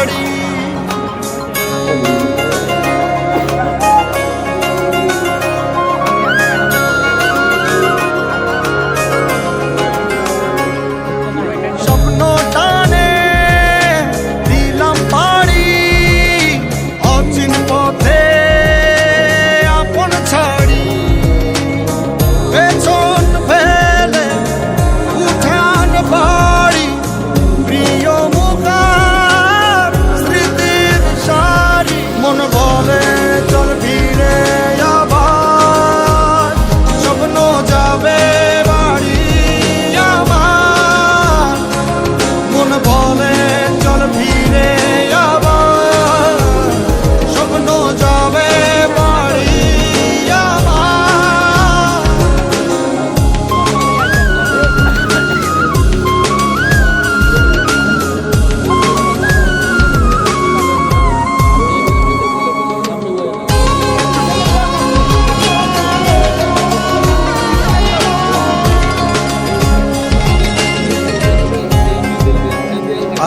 আপন যাবে বাড়ি আমার। মন বলে চল ফিরে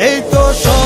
এই তো সব